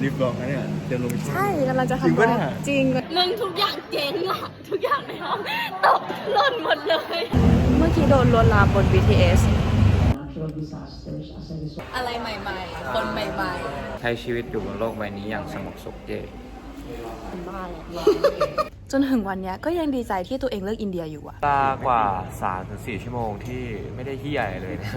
นนี้บล็อกนะเนี่ยเตรียมลงใช่กำลังจะจริงทำปะบล็อกเนี่ย จริง มึงทุกอย่างเจ๊งอะทุกอย่างในห้องตกหล่นหมดเลย เมื่อกี้โดนลวนลามบน BTS อะไรใหม่ๆ คนใหม่ใช้ชีวิตอยู่บนโลกใบนี้อย่างสงบสุขเย่จนถึงวันเนี้ยก็ยังดีใจที่ตัวเองเลือกอินเดียอยู่อะตากว่า3-4ชั่วโมงที่ไม่ได้ที่ใหญ่เลยนะ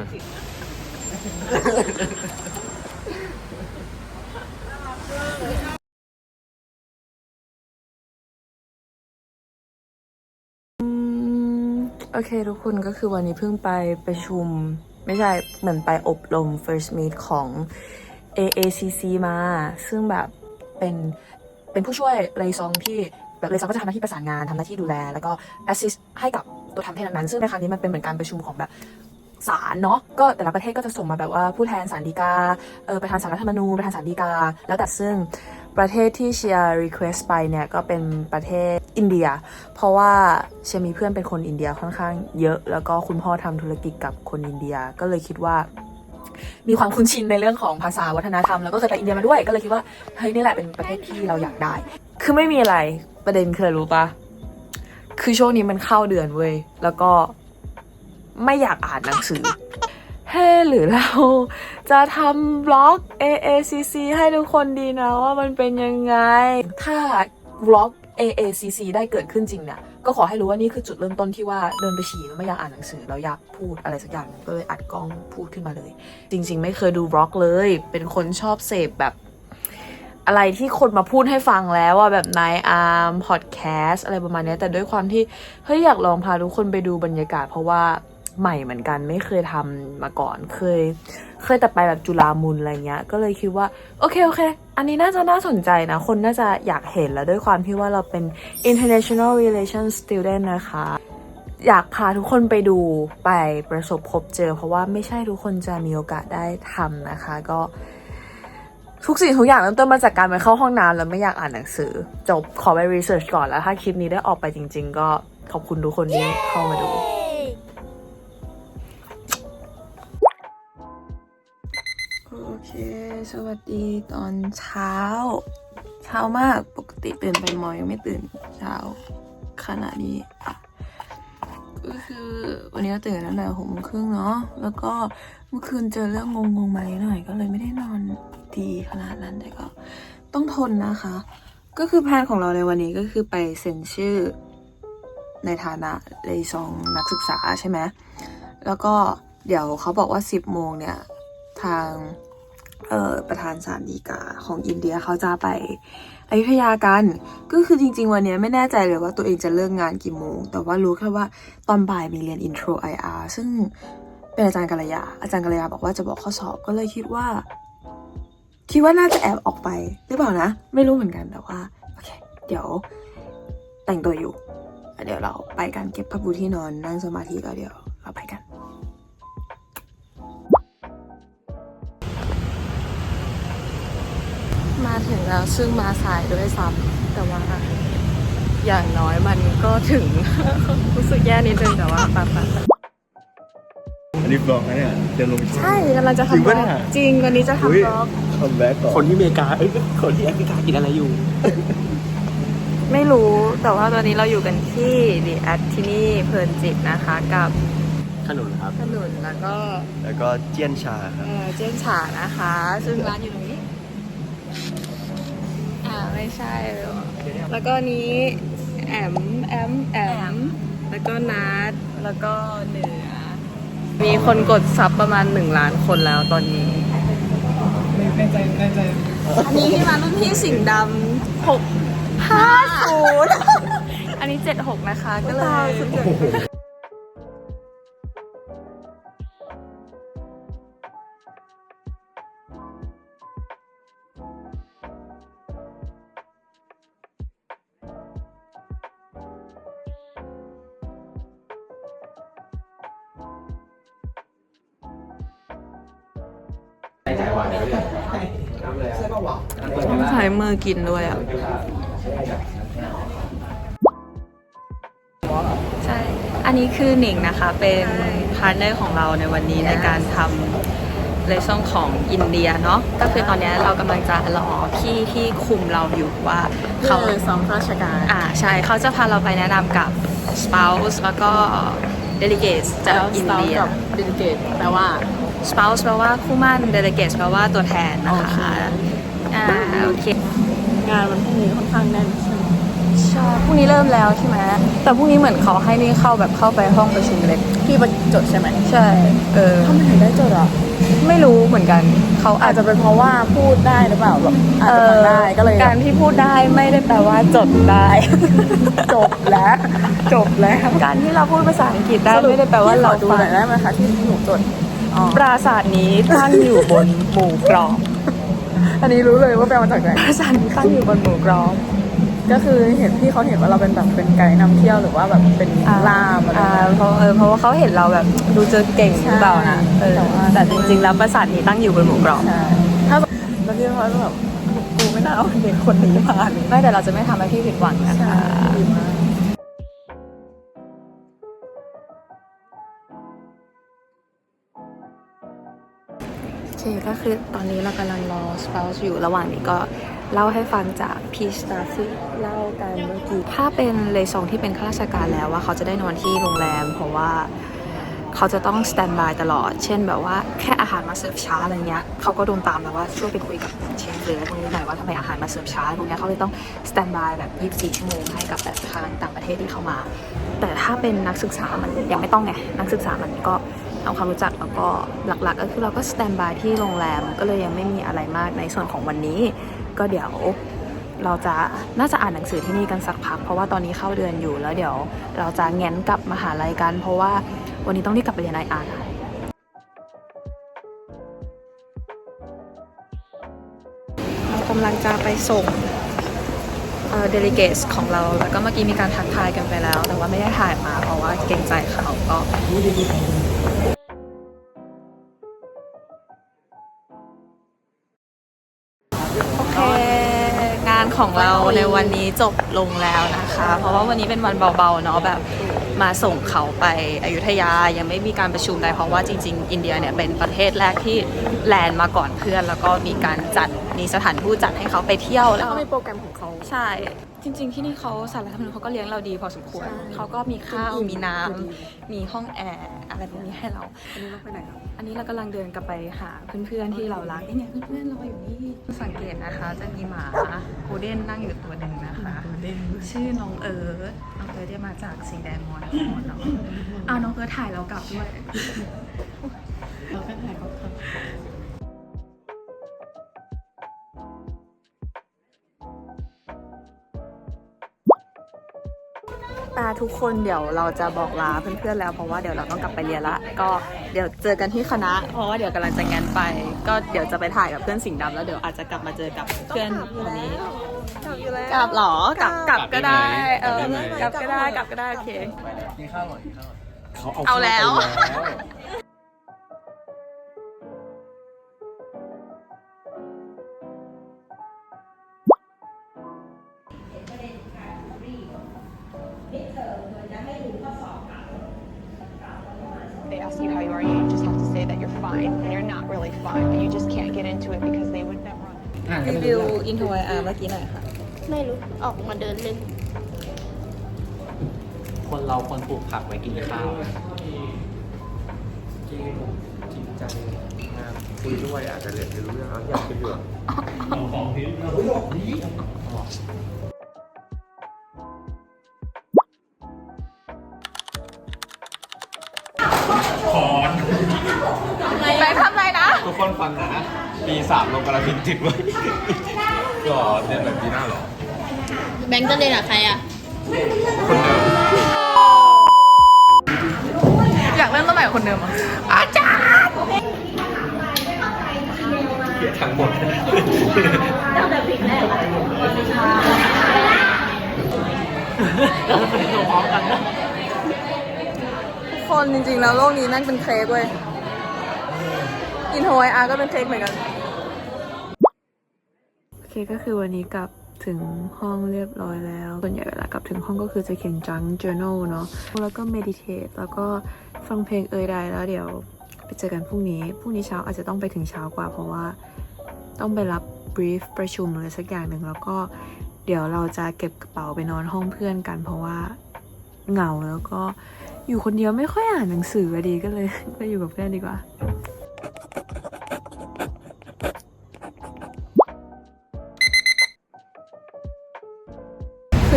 โอเคทุกคนก็คือวันนี้เพิ่งไปประชุม ไม่ใช่เหมือนไปอบรม first meet ของ AACC มา ซึ่งแบบเป็นเป็นผู้ช่วยเรซองที่แบบเรซองก็จะทำหน้าที่ประสานงานทำหน้าที่ดูแล แล้วก็ assist ให้กับตัวทำเทศนั้น ซึ่งในครั้งนี้มันเป็นเหมือนการประชุมของแบบ ศาลเนาะก็แต่ละประเทศก็จะส่งมาแบบว่าผู้แทนศาลฎีกาเออประธานศาลรัฐธรรมนูญประธานศาลฎีกา แล้วแต่ซึ่งประเทศที่เชียร์ request ไปเนี่ยก็เป็นประเทศอินเดีย เพราะว่าเชียร์มีเพื่อนเป็นคนอินเดียค่อนข้างเยอะ แล้วก็คุณพ่อทำธุรกิจกับคนอินเดียก็เลยคิดว่ามีความคุ้นชินในเรื่องของภาษาวัฒนธรรมแล้วก็เคยไปอินเดียมาด้วยก็เลยคิดว่าเฮ้ยนี่แหละเป็นประเทศที่เราอยากได้ คือไม่มีอะไรประเด็นคืออะไรรู้ปะคือช่วงนี้มันเข้าเดือนเว้ยแล้วก็ ไม่อยากอ่านหนังสือเฮ้หรือเราจะทำบล็อก AACC ให้ทุกคนดีนะว่ามันเป็นยังไง ถ้าบล็อก AACC ได้เกิดขึ้นจริงเนี่ยก็ขอให้รู้ว่านี่คือจุดเริ่มต้นที่ว่าเดินไปฉี่แล้วไม่อยากอ่านหนังสือแล้วอยากพูดอะไรสักอย่างก็เลยอัดกล้องพูดขึ้นมาเลย จริง ๆ ไม่เคยดูบล็อกเลย เป็นคนชอบเสพแบบอะไรที่คนมาพูดให้ฟังแล้วว่าแบบนายอาร์มพอดแคสอะไรประมาณนี้แต่ด้วยความที่เฮ้ยอยากลองพาทุกคนไปดูบรรยากาศเพราะว่า ใหม่เหมือนกันไม่เคยทำมาก่อนเคย เคยแต่ไปแบบจุฬามุนอะไรเงี้ย ก็เลยคิดว่า โอเคโอเค อันนี้น่าจะน่าสนใจนะ คนน่าจะอยากเห็นแล้วด้วยความที่ว่าเราเป็น international relations student นะคะ อยากพาทุกคนไปดูไปประสบพบเจอ เพราะว่าไม่ใช่ทุกคนจะมีโอกาสได้ทำนะคะ ก็ทุกสิ่งทุกอย่างเริ่มต้นมาจากการไปเข้าห้องน้ำแล้วไม่อยากอ่านหนังสือ จบขอไปรีเสิร์ชก่อนแล้ว ถ้าคลิปนี้ได้ออกไปจริง ๆ ก็ขอบคุณทุกคนที่เข้ามาดู เค สวัสดีตอนเช้า เช้ามากปกติตื่นไปมอยังไม่ตื่นเช้าขนาดนี้ก็คือวันนี้ตื่นตั้งแต่หกโมงครึ่งเนาะแล้วก็เมื่อคืนเจอเรื่องงงๆมาหน่อย ก็เลยไม่ได้นอนดีขนาดนั้นแต่ก็ต้องทนนะคะ ก็คือแผนของเราในวันนี้ก็คือไปเซ็นชื่อในฐานะเลซองนักศึกษาใช่ไหมแล้วก็เดี๋ยวเขาบอกว่า 10 โมงเนี่ย ทาง ประธานศาลฎีกาของอินเดียเขาจะไปอยุธยากัน ก็คือจริง ๆ วันนี้ไม่แน่ใจเลยว่าตัวเองจะเลิกงานกี่โมง แต่ว่ารู้แค่ว่าตอนบ่ายมีเรียน intro IR ซึ่งเป็นอาจารย์กัลยา อาจารย์กัลยาบอกว่าจะบอกข้อสอบก็เลยคิดว่า คิดว่าน่าจะแอบออกไปหรือเปล่านะ ไม่รู้เหมือนกันแต่ว่าโอเค เดี๋ยวแต่งตัวอยู่ เดี๋ยวเราไปกันเก็บผ้าปูที่นอนนั่งสมาธิแล้วเดี๋ยวเราไปกัน มาถึงแล้วซึ่งมาสายด้วยซ้ำแต่ว่าอย่างน้อยมันก็ถึง รู้สึกแย่นิดนึงแต่ว่าปัปัอันนี้บล็อกนะเนี่ยเตรียมลงใช่กำลังจะจริงทำบปะล็เนี่อกยจริงวันนี้จะอุ๊ยทำบล็อกคัมแบ็กก่อนคนที่อเมริกาเอ้ยคนที่แอฟริกากินอะไรอยู่ ไม่รู้แต่ว่าตอนนี้เราอยู่กันที่ดีแอดที่นี่เพลินจิตนะคะกับขนุนครับขนุนแล้วก็แล้วก็เจียนชาครับเอ่อเจนฉานะคะ ซึ่งร้านอยู่ตรงนี้อ่า ไม่ใช่เลยว่ะแล้วก็นี้แอมแอมแอม แล้วก็นัดแล้วก็เหนือ มีคนกดซับประมาณหนึ่งล้านคนแล้วตอนนี้ ในใจในใจอันนี้ที่มารุ่นพี่สิงห์ดำหกห้าศูนย์อันนี้เจ็ดหกนะคะก็เลย ต้องใช้มือกินด้วยอะ ใช่ อันนี้คือหนิงนะคะ เป็นพาร์ทเนอร์ของเราในวันนี้ในการทำเลซองของอินเดียเนาะ ก็คือตอนเนี้ยเรากำลังจะรอพี่ที่คุมเราอยู่ว่า เขาคือสองราชการ อ่าใช่ เขาจะพาเราไปแนะนำกับ spouse แล้วก็ delegates จากอินเดียกับบิลเกตแปลว่า spouse แปลว่าคู่หมั่น delegates แปลว่าตัวแทนนะคะอ่าโอเค งานวันพรุ่งนี้ค่อนข้างแน่นใช่ไหมใช่พรุ่งนี้เริ่มแล้วใช่ไหมแต่พรุ่งนี้เหมือนเขาให้นี่เข้าแบบเข้าไปห้องประชุมเล็กพี่ไปจดใช่ไหมใช่ เออทำไมถึงได้จดอะไม่รู้เหมือนกัน เขาอาอาจจจะจะเป็นเพราะว่าพูดได้หรือเปล่าแบบอาจเอจะอทำได้ก็เลยการที่พูดได้ไม่ได้แปลว่าจดได้ จบแล้วจบแล้วการที่เราพูดภาษาอังกฤษได้ไม่ได้แปลว่าเราพี่ขอดูฟัหน่อยได้ไหมคะที่หนูจดอ๋อ ปราสาทนี้ตั้งอยู่บนหมู่กรองอันนี้รู้เลยว่าแปลมาจากไหนปราสาทนี้ตั้งอยู่บนหมู่กรองก็คือเห็นพี่เขาเห็นว่าเราเป็นแบบเป็นไกด์นำเที่ยวหรือว่าแบบเป็นล่ามอะไรอ่าแบบเพราะเออเพราะว่าเขาเห็นเราแบบดูเจอเก่งหรือเปล่านะเออแต่ว่าแต่จริง ๆ แล้วปราสาทนี้ตั้งอยู่บนหมู่กรองใช่ถ้าแบบแล้วพี่เขาก็แบบกูไม่น่าเอาเด็กคนนี้มาเลยไม่แต่เราจะไม่ทำให้พี่ผิดหวังนะคะ เคก็คือตอนนี้เรากำลังรอ spouse อยู่ระหว่างนี้ก็เล่าให้ฟังจากพี่สตาฟที่เล่ากันเมื่อกี้ถ้าเป็นเลยซองที่เป็นข้าราชการแล้วว่าเขาจะได้นอนที่โรงแรม เพราะว่าเขาจะต้องสแตนบายตลอด เช่นแบบว่าแค่อาหารมาเสิร์ฟช้าอะไรเงี้ยเขาก็โดนตามแล้วว่าช่วยไปคุยกับเชฟหรืออะไรพวกนี้หน่อยว่าทำไมอาหารมาเสิร์ฟช้าพวกเนี้ยเขาเลยต้องสแตนบายแบบ 24 ชั่วโมงให้กับแบบทางต่างประเทศที่เข้ามา แต่ถ้าเป็นนักศึกษามันยังไม่ต้องไงนักศึกษามันก็ เอาความรู้จักแล้วก็หลักๆ ก็คือเราก็สแตนบายที่โรงแรมก็เลยยังไม่มีอะไรมากในส่วนของวันนี้ ก็เดี๋ยวเราจะน่าจะอ่านหนังสือที่นี่กันสักพัก เพราะว่าตอนนี้เข้าเดือนอยู่แล้วเดี๋ยวเราจะแง้นกลับมหาลัยกัน เพราะว่าวันนี้ต้องรีบกลับไปเรียนไออาร์เรากำลังจะไปส่งเอ่อ delegates ของเราแล้วก็เมื่อกี้มีการทักทายกันไปแล้ว แต่ว่าไม่ได้ถ่ายมาเพราะว่าเกรงใจเขาก็ โอเค งานของเราในวันนี้จบลงแล้วนะคะ เพราะว่าวันนี้เป็นวันเบาๆเนาะแบบ มาส่งเขาไปอยุธยายังไม่มีการประชุมใดเพราะว่าจริง ๆ อินเดียเนี่ยเป็นประเทศแรกที่แลนด์มาก่อนเพื่อน แล้วก็มีการจัดมีสถานทูตจัดให้เขาไปเที่ยวแล้วเขามีโปรแกรมของเขาใช่ จริง ๆ ที่นี่เขาสารรัฐธรรมนูญเขาก็เลี้ยงเราดีพอสมควรใช่เขาก็มีข้าวอิ่มมีน้พอดีำมีห้องแอร์อะไรพวกนี้ให้เราอันนี้เราไปไหนครับอันนี้เรากำลังเดินกลับไปหาเพื่อนๆที่เรารักนี่ไงเพื่อนๆเราอยู่นี่สังเกตนะคะจะมีหมาโคเดนนั่งอยู่ตัวหนึ่งนะคะชื่อน้องเอิร์ธน้อง เอิร์ดมาจากสิงแดนมอนครเนาะเอาน้องเอิร์ธถ่ายเรากลับด้วย เราแค่ถ่ายเขาครับตาทุกคนเดี๋ยวเราจะบอกลาเพื่อนๆแล้วเพราะว่าเดี๋ยวเราต้องกลับไปเรียนละ ก็เดี๋ยวเจอกันที่คณะ เพราะว่าเดี๋ยวกำลังจะงานไป ก็เดี๋ยวจะไปถ่ายกับเพื่อนสิงห์ดำแล้วเดี๋ยวอาจจะกลับมาเจอกับเพื่อนคนนี้ กลับเหรอกลับกลับก็ได้เออกลับก็ได้กลับก็ได้โอเคกินข้าวหน่อยกินข้าวหน่อยเขาเอาเอาแล้วเข้าไป they ask you how you are, you just have to say that you're fine when you're not really fine, but you just can't get into it because they would never. อ่านกันรีไม่วิวรู้เรื่องอินทวอาเมื่อกี้หน่อยค่ะ ไม่รู้ ออกมาเดินเล่น คนเราควรปลูกผักไว้กินข้าวนะจริงจริงจังงานคุยด้วยอาจจะเรียนรู้เรื่องแล้วอยากเป็นเหลืองไปทำไรนะ ทุกคนฟังนะ ปีสามลงกระพินติดไว้ก็เรียนแบบปีหน้าเหรอ แบงค์จะเรียนกับใครอะ คนเดิมอยากเล่นตัวไหนคนเดิมอะเขียนทั้งหมด ทุกคนจริงๆแล้วโลกนี้แม่งเป็นเค้กเว้ยอินโทไออาร์ก็เป็นเค้กเหมือนกัน โอเคก็คือวันนี้กลับ ถึงห้องเรียบร้อยแล้ว ส่วนใหญ่เวลากลับถึงห้องก็คือจะเขียนจัง journal เนาะ แล้วก็ meditate แล้วก็ฟังเพลงเอ่ยใดแล้วเดี๋ยวไปเจอกันพรุ่งนี้ พรุ่งนี้เช้าอาจจะต้องไปถึงเช้ากว่า เพราะว่าต้องไปรับบรีฟประชุมอะไรสักอย่างหนึ่ง แล้วก็เดี๋ยวเราจะเก็บกระเป๋าไปนอนห้องเพื่อนกัน เพราะว่าเหงาแล้วก็อยู่คนเดียวไม่ค่อยอ่านหนังสืออะดีก็เลยไปอยู่กับเพื่อนดีกว่า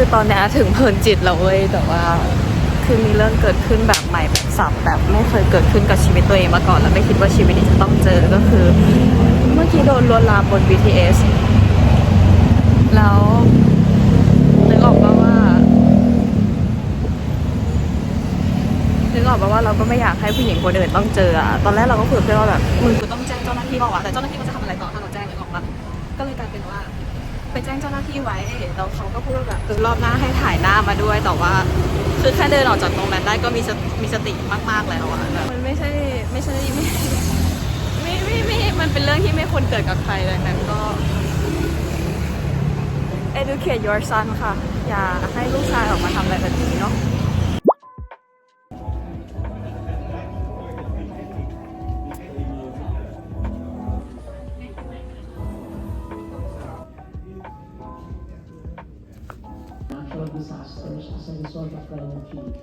คือตอนนี้ถึงเพลินจิตแล้วเว้ยแต่ว่าคือมีเรื่องเกิดขึ้นแบบใหม่แบบสับแบบไม่เคยเกิดขึ้นกับชีวิตตัวเองมาก่อน แล้วไม่คิดว่าชีวิตนี้จะต้องเจอก็คือ เมื่อกี้โดนลวนลามบน BTS แล้วนึกออกมาว่านึกออกมาว่าเราก็ไม่อยากให้ผู้หญิงคนอื่นต้องเจออะตอนแรกเราก็คุยกับเพื่อนว่าแบบมึงกูต้องแจ้งเจ้าหน้าที่บอกว่าแต่เจ้าหน้าที่เขาจะทำอะไรต่อ ไปแจ้งเจ้าหน้าที่ไว้แล้วเขาก็พูดว่าแบบคือรอบหน้าให้ถ่ายหน้ามาด้วย แต่ว่าคือแค่เดินออกจากตรงนั้นได้ก็มีมีสติมากๆแล้วอะมันไม่ใช่ไม่ใช่ไม่ไม่ไม่ไม่มันเป็นเรื่องที่ไม่ควรเกิดกับใครดังนั้นก็ educate your son ค่ะ อย่าให้ลูกชายออกมาทำอะไรแบบนี้เนาะ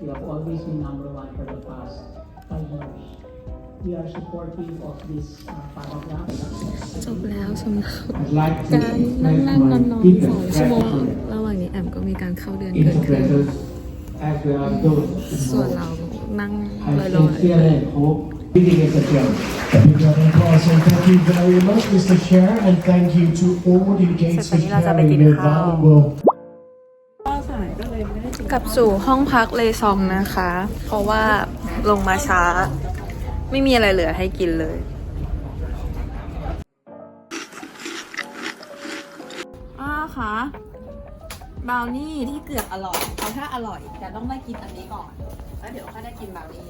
We have always been number one for the past five years. We are supportive of this uh, paragraph. จบแล้วสำหรับ I'd like to การนั่งนั่งนอนนอน deepest สองชั่วโมง gratitude ระหว่างนี้แอมก็มีการเข้าเดือนเกิดขึ้น interpreters as well as those ส่วน involved. เรานั่ง I ลอย sincerely hope reading is a joke. Big round of applause and thank you very much, Mr. Chair, and thank you to all delegates for เสร็จวันนี้เราจะไป sharing กิน their ข้าว valuable ๆ กลับสู่ห้องพักเลซองนะคะ เพราะว่าลงมาช้า ไม่มีอะไรเหลือให้กินเลย อ้าคะบราวนี่ที่เกือบอร่อยเอาถ้าอร่อยจะต้องได้กินอันนี้ก่อน แล้วเดี๋ยวค่อยได้กินบราวนี่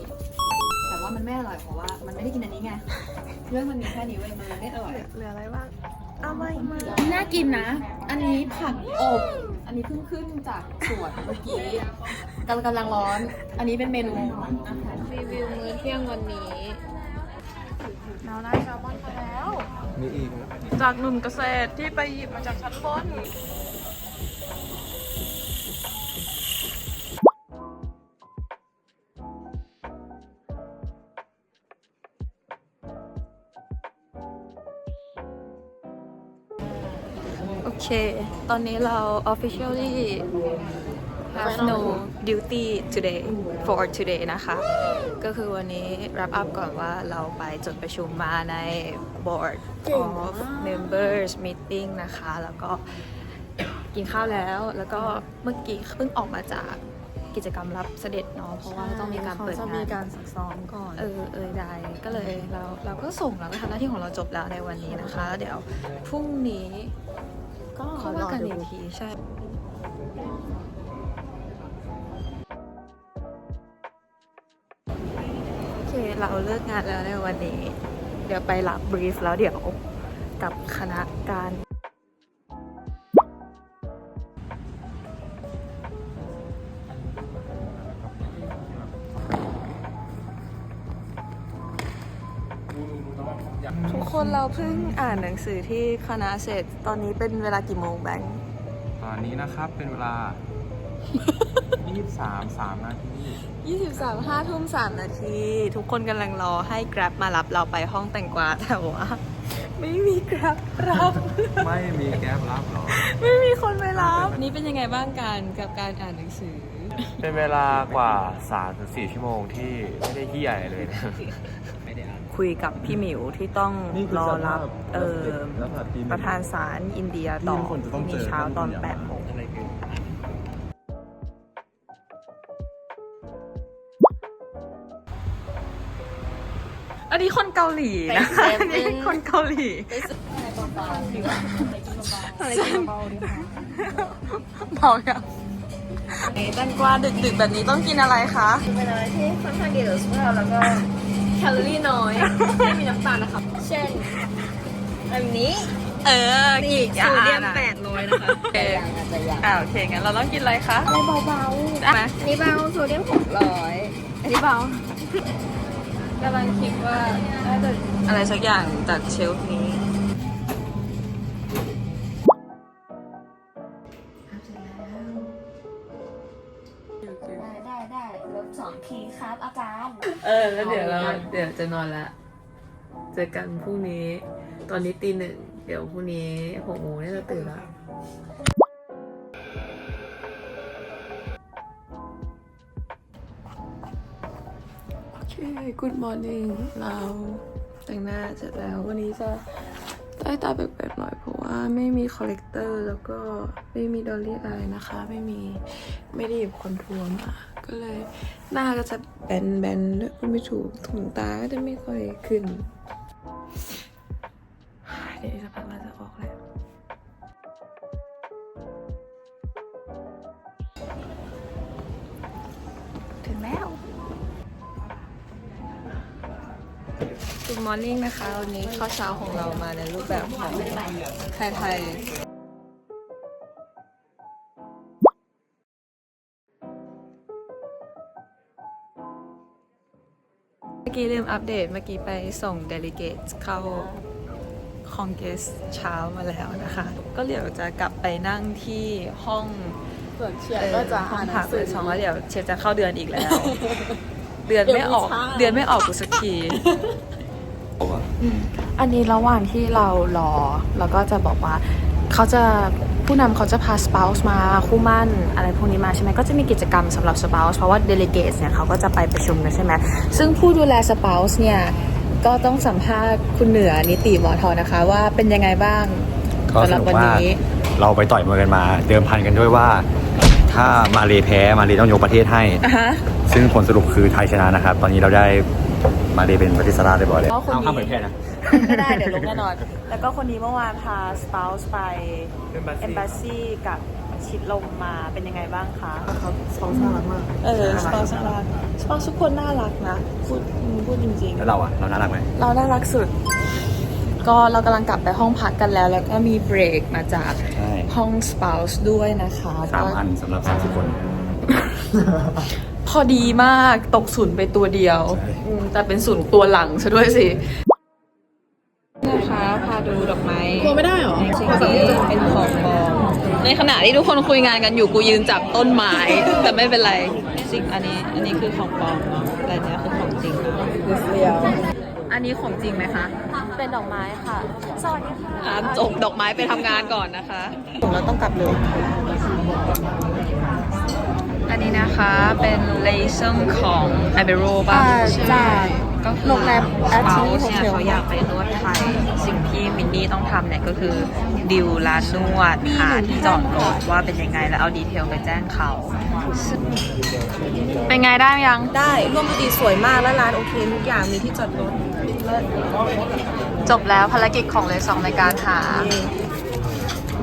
แต่ว่ามันไม่อร่อยเพราะว่า มันไม่ได้กินอันนี้ไง เรื่องมันมีแค่นี้เว้ยมันเลยไม่อร่อย เหลืออะไรบ้าง เอาไม่ไม่น่ากินนะ อันนี้ผักอบอั นนี้เพิ่งขึ้นจากสวนเมื่อกี้กำลังกำลังร้อน อันนี้เป็นเมนูอาหารรีวิวมื้อเที่ยงวันนี้เราได้แซลมอนมาแล้ว มีอีกจากหนุ่มเกษตรที่ไปหยิบมาจากชั้นบน เค ตอนนี้เรา officially have no duty today for today นะคะ ก็คือวันนี้ wrap up ก่อนว่าเราไปจดประชุมมาใน board of members meeting นะคะ แล้วก็กินข้าวแล้ว แล้วก็เมื่อกี้เพิ่งออกมาจากกิจกรรมรับเสด็จเนาะ เพราะว่าต้องมีการเปิดจะงามีนการซักซ้อมก่อน เออ เออได้ ก็เลยเราเราก็ส่งเราก็ทำหน้าที่ของเราจบแล้วในวันนี้นะคะแล้วเดี๋ยวพรุ่งนี้ ก็ค่อยว่ากันอีกทีใช่โอเคเราเลิกงานแล้วในวันนี้ เดี๋ยวไปรับบรีฟแล้วเดี๋ยวกับคณะการ เราเพิ่งอ่านหนังสือที่คณะเสร็จ ตอนนี้เป็นเวลากี่โมงแบงค์ตอนนี้นะครับเป็นเวลา 23 3นาที23 5ทุ่ม3นาที ทุกคนกำลังรอให้ Grab มารับเราไปห้องแต่งกวาแต่ว่าไม่มี Grab รับ ไม่มีแก๊ปรับหรอ ไม่มีคนไปรับ นี่เป็นยังไงบ้างการกับการอ่านหนังสือ เป็นเวลากว่า3-4ชั่วโมงที่ไม่ได้ที่ใหญ่เลยนะ คุยกับพี่หมิวที่ต้องนี่คือรอสรับภาพเออแล้วผัดปีหนึ่งประธานศาลอินเดียต่อที่ทุกคนจะต้องเจมีอเช้าตอนต้อง8โมงอะไรคืออันนี้คนเกาหลีนะคะไปเซอันเว่นนี้คนเกาหลีเบาอย่างแตงกวาดึกๆแบบนี้ต้องกินอะไรคะเป็นอะไรที่ค่อนข้างดีต่อสุขภาพแล้วก็แคลอรี่น้อย ไม่มีน้ำตาลนะครับเช่นอันนี้ เออนี่กี่โซเดียมอะแปดร้อยนะคะโอเคอ่าโอเคงั้นเราต้องกินอะไรคะเบาได้ไหมๆอันนี้เบาโซเดียมหกร้อยอันนี้เบากำลังคิดว่าน่าจะอะไรสักอย่างจากเชลฟ์นี้ ดี๋ยวจะนอนละ เจอกันพรุ่งนี้ ตอนนี้ตีหนึ่ง เดี๋ยวพรุ่งนี้หกโมงนี่ยจะตื่นละโอเค good morning เราแต่งหน้าเสร็จแล้ววันนี้จะใต้ตาแปลกๆหน่อยเพราะว่าไม่มีคอลเลกเตอร์แล้วก็ไม่มีดอลลี่อายนะคะ ไม่มีไม่ได้หยิบคอนทัวร์มา ก็เลย หน้าก็จะแบนๆด้วยพูดไม่ถูกถุงตาก็จะไม่ค่อยขึ้น เดี๋ยวอีกสักพักเราจะออกแล้วถึงแล้ว Good morning นะคะ วันนี้ข้าวเช้าของเรามาในรูปแบบของไทยๆ อกี้ลืมอัปเดตเมื่อกี้ไปส่งเดลิเกตเข้าคองเกสเช้ามาแล้วนะคะ ก็เดี๋ยวจะกลับไปนั่งที่ห้องส่วนเชียร์ก็จะห้ออ่างนหนัพังกสืเลอยสองแล้วเดี๋ยวเชฟจะเข้าเดือนอีกแล้ว เดือนไม่ออกเดือนไม่ออกกูสักทีอันนี้ระหว่างที่เรารอเราก็จะบอกว่าเขาจะ ผู้นำเขาจะพา spouse มาคู่หมั่นอะไรพวกนี้มาใช่ไหมก็จะมีกิจกรรมสำหรับ spouse เพราะว่า delegates เนี่ยเขาก็จะไปประชุมกันใช่ไหมซึ่งผู้ดูแล spouse เนี่ยก็ต้องสัมภาษณ์คุณเหนือนิติมอทอนะคะ ว่าเป็นยังไงบ้างก็สสำหรับนุกวันมากนี้ เราไปต่อยมวยกันมา เดิมพันกันด้วยว่า ถ้ามาเลแพ้มาเลต้องยกประเทศให้อะฮะซึ่งผลสรุปคือไทยชนะนะครับ ตอนนี้เราได้มาเลเป็นประเทศสลาเรียบร้อยแล้วก็คนนี้ห้ามเผยแพร่นะ ไม่ได้เดี๋ยวลงแน่นอน แล้วก็คนนี้เมื่อวานพา spouse ไป embassy กับชิดลมมาเป็นยังไงบ้างคะ ครับสปาน่ารักมากเออ spouse น่ารัก spouse ทุกคนน่ารักนะพูดพูดจริง แล้วเราอะเราน่ารักไหมๆ เราน่ารักสุด ก็เรากำลังกลับไปห้องพักกันแล้ว แล้วก็มีเบรกมาจากใช่ห้อง spouse ด้วยนะคะสามก็อันสำหรับสามสิบคน พอดีมากตกศูนย์ไปตัวเดียวใช่ อืมแต่เป็นศูนย์ตัวหลังซะด้วยสินะคะพา ดูดอกไม้กลัวไม่ได้เหรอสิ่งที่เป็นของปลอมในขณะที่ทุกคนคุยงานกันอยู่กูยืนจับต้นไม้แต่ไม่เป็นไรสิ่งอันนี้อันนี้คือของปลอมเนาะแต่อันเนี้ยคือของจริงนะอันนี้ของจริงไหมคะ เป็นดอกไม้ค่ะ สวัสดีค่ะอะจบดอกไม้ไปทำงานก่อนนะคะเราต้องกลับเลยอันนี้นะคะเป็นเลเซอร์ของไอเบโรป่ะอ่าจา กก็คือโรงแรมสเปา Atini เนี่ย Hotel เขาอยากไปนวดไทย สิ่งที่มินนี่ต้องทำเนี่ยก็คือดิวร้านนวดหาที่จอดรถว่าเป็นยังไงแล้วเอาดีเทลไปแจ้งเขาซึ่งเป็นไงได้ยัง ได้ร่วมดีสวยมากและร้านโอเคทุกอย่างมีที่จอดรถจบแล้วภารกิจของเลยสองในการหา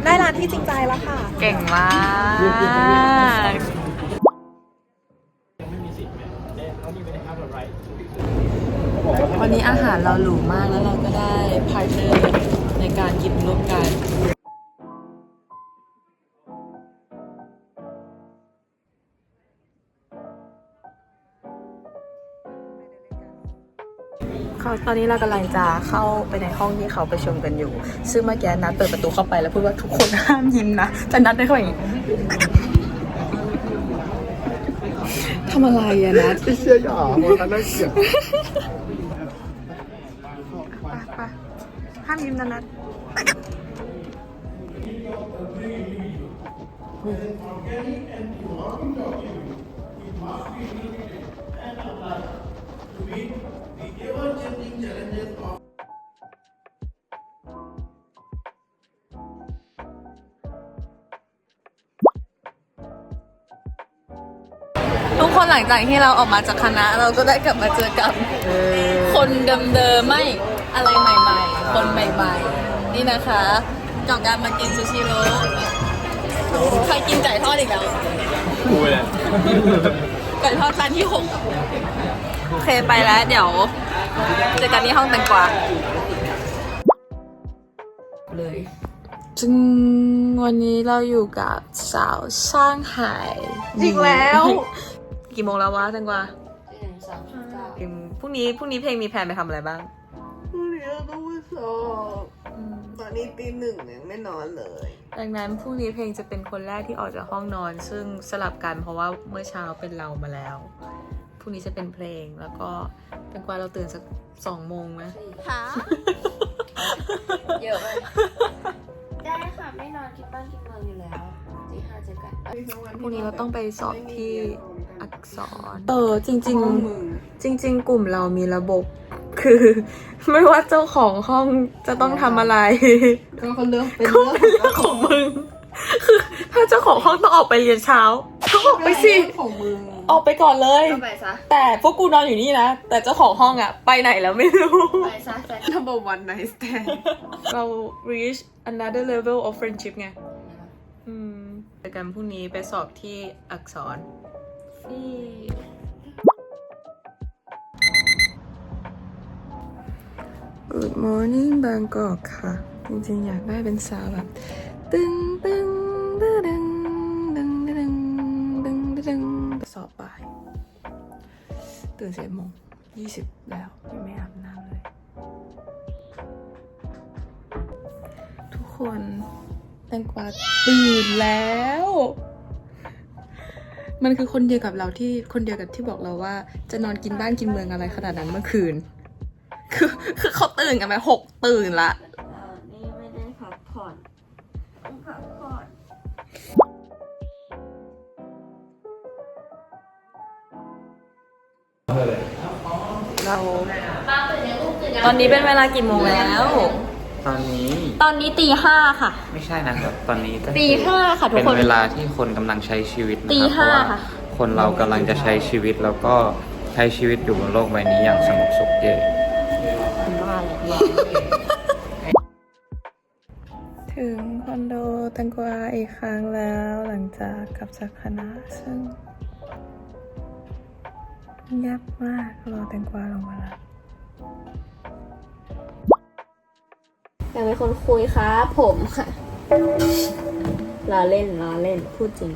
ได้ร้านที่จริงใจแล้วค่ะ เก่งมาก วันนี้อาหารเราหรูมากแล้วเราก็ได้พาร์ทเนอร์ในการกินร่วมกันเขาตอนนี้เรากำลังจะเข้าไปในห้องที่เขาประชุมกันอยู่ ซึ่งเมื่อกี้นัดเปิดประตูเข้าไปแล้วพูดว่าทุกคนห้ามยิ้มนะแต่นัดได้เข้าอย่างนี้ทำอะไรอะนัดเชื่อหยามันน่าเกลียด ห้ามยิ้มนะนัดทุกคนหลังจากที่เราออกมาจากคณะเราก็ได้กลับมาเจอกับคนเดิมๆไม่ อะไรใหม่ๆ คนใหม่ๆ นี่นะคะกับการมากินซูชิโร่ใครกินไก่ทอดอีกแล้วกูเลยไก่ทอดร้านที่หกโอเคไปแล้วเดี๋ยวเจอกันที่ห้องแตงกวาเลยจึงวันนี้เราอยู่กับสาวช่างไห่อีกแล้ว กี่โมงแล้ววะแตงกวาพรุ่งนี้พรุ่งนี้เพลงมีแพลนไปทำอะไรบ้างพรุ่ง นี้เราต้องไปสอบตอนนี้ตีหนึ่งยังไม่นอนเลย ดังนั้นพรุ่งนี้เพลงจะเป็นคนแรกที่ออกจากห้องนอน ซึ่งสลับกันเพราะว่าเมื่อเช้าเป็นเรามาแล้วพรุ่งนี้จะเป็นเพลงแล้วก็เป็นกว่าเราตื่นสักสองโมงไหมหาเยอะเลยได้ค่ะ ไม่นอนคิดบ้านคิดเมืองอยู่แล้วตีห้าเจอกันพรุ่งนี้เราต้องไปสอบที่อักษร เออจริง ๆ จริง ๆ กลุ่มเรามีระบบ คือ ไม่ว่าเจ้าของห้องจะต้องทำอะไรก็เขาเลือกเป็นก็เป็นเรื่องของมึง คือถ้าเจ้าของห้องต้องออกไปเรียนเช้าก็ออกไปสิของมึงออกไปก่อนเลย ก็ไปซะ แต่พวกกูนอนอยู่นี่นะ แต่เจ้าของห้องอะไปไหนแล้วไม่รู้ ไปซะแต่ number one night stand เรา reach another level of friendship ไง อืมเจอกันพรุ่งนี้ไปสอบที่อักษร ฟี Good morning บางกอกค่ะ จริงๆ อยากได้เป็นสาวแบบตึงตึงตึงตึงตึงตึงตึงตึงสอบบ่าย ตื่นเสียโมงยี่สิบแล้วยังไม่อาบน้ำเลย ทุกคนแตงกวาตื่นแล้ว มันคือคนเดียวกับเราที่คนเดียวกับที่บอกเราว่า จะนอนกินบ้านกินเมืองอะไรขนาดนั้นเมื่อคืน คือคือเขา ตื่นกันไปหกตื่นละ นี่ไม่ได้พักผ่อนต้องพักผ่อนเรา ตอนนี้เป็นเวลากี่โมงแล้ว ตอนนี้ตอนนี้ตีห้าค่ะ ไม่ใช่นะครับ ตอนนี้ก็คือตีห้าค่ะทุกเป็นคนเวลาที่คนกำลังใช้ชีวิตนะตีครับเพห้าราะว่าค่ะ คนเรากำลังจะใช้ชีวิตแล้วก็ใช้ชีวิตอยู่บนโลกใบนี้อย่างสงบสุขเย่ ถึงคอนโดแตงกวาอีกครั้งแล้วหลังจากกลับจากคณะซึ่งเงียบมากรอแตงกวาลงมาแล้วอยากเป็นคนคุยครับผมค่ะล้อเล่นล้อเล่นพูดจริง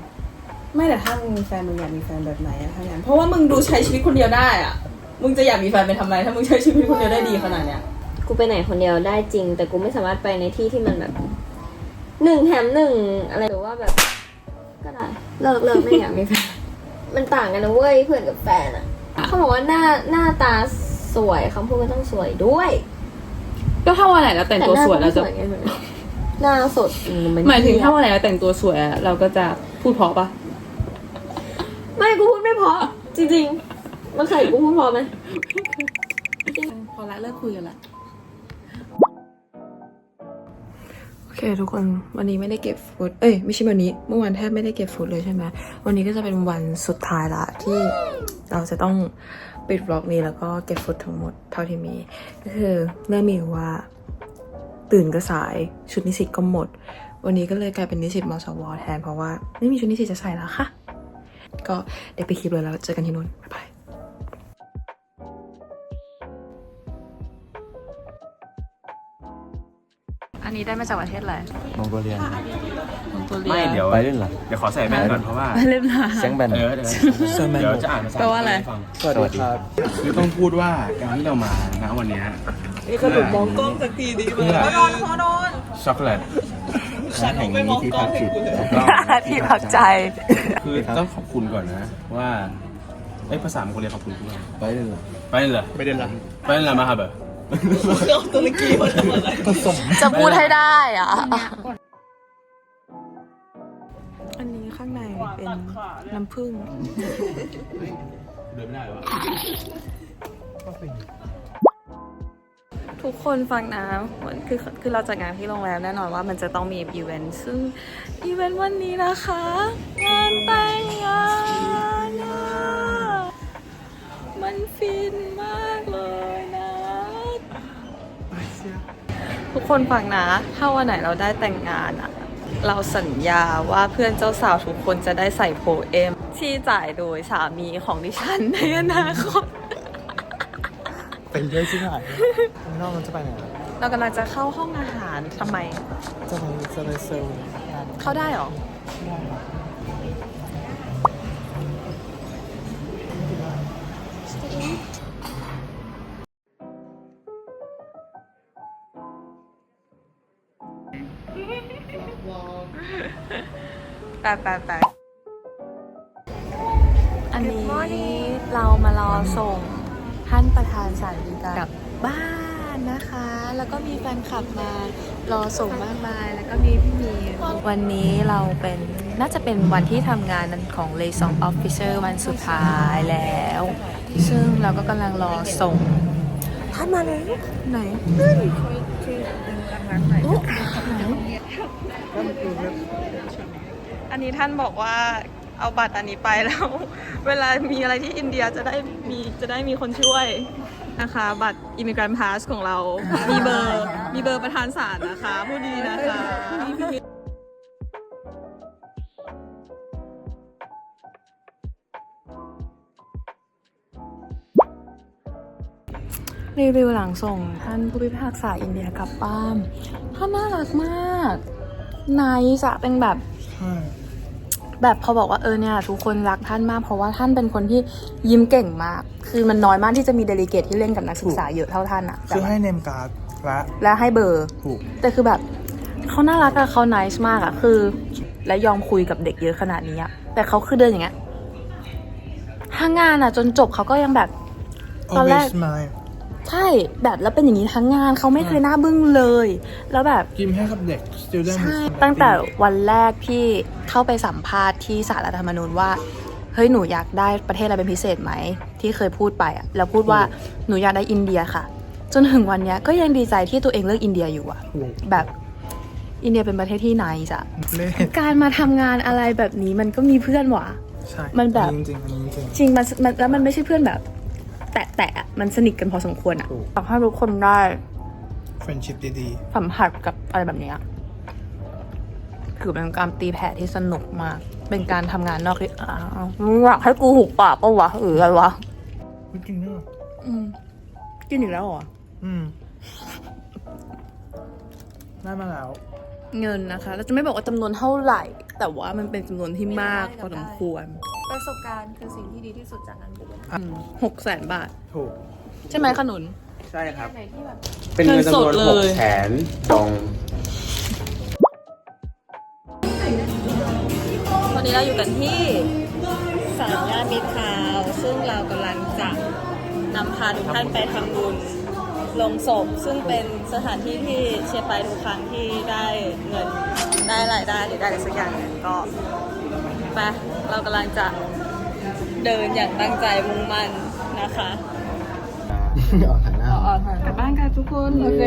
ไม่แต่ถ้ามึงมีแฟนมึงอยากมีแฟนแบบไหนอะถ้างั้นเพราะว่ามึงดูใช้ชีวิตคนเดียวได้อะมึงจะอยากมีแฟนไปทำไมถ้ามึงใช้ชีวิตคนเดียวได้ดีขนาดเนี้ย กูไปไหนคนเดียวได้จริง แต่กูไม่สามารถไปในที่ที่มันแบบหนึ่งแถมหนึ่งอะไรหรือว่าแบบ ก็ได้เลิกเลิกไม่อยากมีแฟนมันต่างกันนะเว้ยเพื่อนกับแฟนอะเขาบอกว่าหน้าหน้าตาสวยคำพูดก็ต้องสวยด้วยก็ถ้าวันไหนเราแต่งตัวสวยเราจะแต่หน้าก็ไม่ไงเหมือนกันหน้าสดอืนหมายถึงถ้าวันไหนเราแต่งตัวสวยอะเราก็จะพูดเพราะปะไม่กูพูดไม่เพราะจริงๆมันเคยกูพูดเพราะไหมพอละเลิกคุยกันละ อเคทุกคนวันนี้ไม่ได้เก็บฟุตเอ้ยไม่ใช่วันนี้ เมื่อวานแทบไม่ได้เก็บฟุตเลยใช่ไหมวันนี้ก็จะเป็นวันสุดท้ายละที่เราจะต้องปิดบล็อกนี้แล้วก็เก็บฟุตทั้งหมดเท่าที่มี ก็คือเรื่องมีว่าตื่นก็สายชุดนิสิตก็หมด วันนี้ก็เลยกลายเป็นนิสิตมสวแทนเพราะว่าไม่มีชุดนิสิตจะใส่แล้วค่ะ ก็เดี๋ยวไปคลิปเลยแล้วเจอกันที่นู่นบ๊ายบาย อันนี้ได้มาจากประเทศอะไรมองโกเลียไม่เดี๋ยวไปเล่นเหรอเดี๋ยวขอใส่แว่นก่อนเพราะว่าเล่นมาเสียงแบนเออเดี๋ยวเดี๋ยวจะอ่านภาษาแปลว่าอะไรให้ฟังสวัสดีครับคือต้องพูดว่าการที่เรามาณวันเนี้ยนี่ขนมมองกล้องสักทีดีเพื่อโดนเขาโดนช็อกโกแลตแห่งนี้ที่พักจิตถูกต้องที่พักใจ คือต้องขอบคุณก่อนนะว่าเอ้ยภาษามงโกเลียขอบคุณคุณไปเล่นเหรอไปเลยเหรอไปเล่นเหรอไปเลยเหรอมาครับเบอร์ ตุรกีมาทำอะไรจะพูดให้ได้อะ อันนี้ข้างในเป็นน้ำผึ้งเดินไม่ได้หรอวะทุกคนฟังนะมันคือคือเราจัดงานที่โรงแรมแน่นอนว่ามันจะต้องมีอีเวนต์ซึ่งอีเวนต์วันนี้นะคะ งานแต่งงานอะมันฟินมากเลย คนฟังนะ ถ้าวันไหนเราได้แต่งงานอะเราสัญญาว่าเพื่อนเจ้าสาวทุกคนจะได้ใส่โพเอม ที่จ่ายโดยสามีของดิฉันในอนาคต เป็นด้วยที่ไหนนอกมันจะไปไหนเรากำลังจะเข้าห้องอาหารทำไม จะไปจะไปเซลล์เข้าได้เหรอเไปไปไปอันนี้เรามารอส่งท่านประธานสารดีกากลับบ้านนะคะ แล้วก็มีแฟนคลับมารอส่งมากมาย แล้วก็มีพี่มีวันนี้เราเป็นน่าจะเป็นวันที่ทำงานของ l a y s o n Officer วันสุดท้ายแล้ว ซึ่งเราก็กำลังรอส่งท่านมาแล้วไหนโอ้ไหนอั นนี้ท่านบอกว่าเอาบัตรอันนี้ไปแล้ว เวลามีอะไรที่อินเดียจะได้มีจะได้มีคนช่วยนะคะ บัตร Immigrant Pass ของเรา มีเบอร์มีเบอร์ประธานศาลนะคะพูดดีๆนะคะรีวิวหลังส่งท่านผู้พิพากษาอินเดียกลับบ้านท่านน่ารักมากนายจะเป็นแบบ แบบพอบอกว่าเออเนี่ยทุกคนรักท่านมาก เพราะว่าท่านเป็นคนที่ยิ้มเก่งมาก คือมันน้อยมากที่จะมีเดลิเกตที่เล่นกับนักศึกษาเยอะเท่าท่านอะคือให้เนมการ์ดและและให้เบอร์ถูกแต่คือแบบเขาน่ารักอะเขา nice มากอะคือ และยอมคุยกับเด็กเยอะขนาดนี้อะแต่เขาคือเดินอย่างเงี้ยทั้งงานอะจนจบเขาก็ยังแบบตอนแรก always smile ใช่แบบแล้วเป็นอย่างนี้ทั้งงานเขาไม่เคยหน้าบึ้งเลย แล้วแบบยิ้มให้กับเด็ก student ใช่ตั้งแต่วันแรกที่เข้าไปสัมภาษณ์ที่สารรัฐธรรมนูญว่าเฮ้ยหนูอยากได้ประเทศอะไรเป็นพิเศษไหม ที่เคยพูดไปอะแล้วพูดว่าหนูอยากได้อินเดียค่ะ จนถึงวันเนี้ยก็ยังดีใจที่ตัวเองเลือกอินเดียอยู่อะถูกแบบอินเดียเป็นประเทศที่ไหนจ้ะเล่นการมาทำงานอะไรแบบนี้มันก็มีเพื่อนหว่ะใช่มันแบบจริงๆอันนี้จริงจริงมันมันแล้วมันไม่ใช่เพื่อนแบบ แตะแตะอะมันสนิทกันพอสมควรอะถูก อยากให้ทุกคนได้ friendship ดีสัมผัสกับอะไรแบบเนี้ยคือเป็นการตีแผ่ที่สนุกมาก เป็นการทำงานนอกที่อ้าวมึงอยากให้กูหุบปากปะวะหรืออะไรวะๆไม่จริงเนอะอืมกินอีกแล้วเหรอ อืมได้มาแล้ว เงินนะคะ เราจะไม่บอกว่าจำนวนเท่าไหร่ แต่ว่ามันเป็นจำนวนที่มากพอสมควร ประสบการณ์คือสิ่งที่ดีที่สุดจากการบวชหกแสนบาท ถูก ใช่ไหมขนุน ใช่ครับเป็นเงินจำนวนเงินสดเลยแสนตรงตอนนี้เราอยู่กันที่สามย่านมิตรทาวน์ซึ่งเรากำลังจะนำพาทุกท่านไปทำบุญลงศพซึ่งเป็นสถานที่ที่เชียร์ไปทุกครั้งที่ได้เงินได้รายได้หรือได้อะไรสักอย่างหนึ่งก็ ไปเรากำลังจะเดินอย่างตั้งใจมุ่งมั่นนะคะออกทางหน้า กลับบ้านกันทุกคน โอเค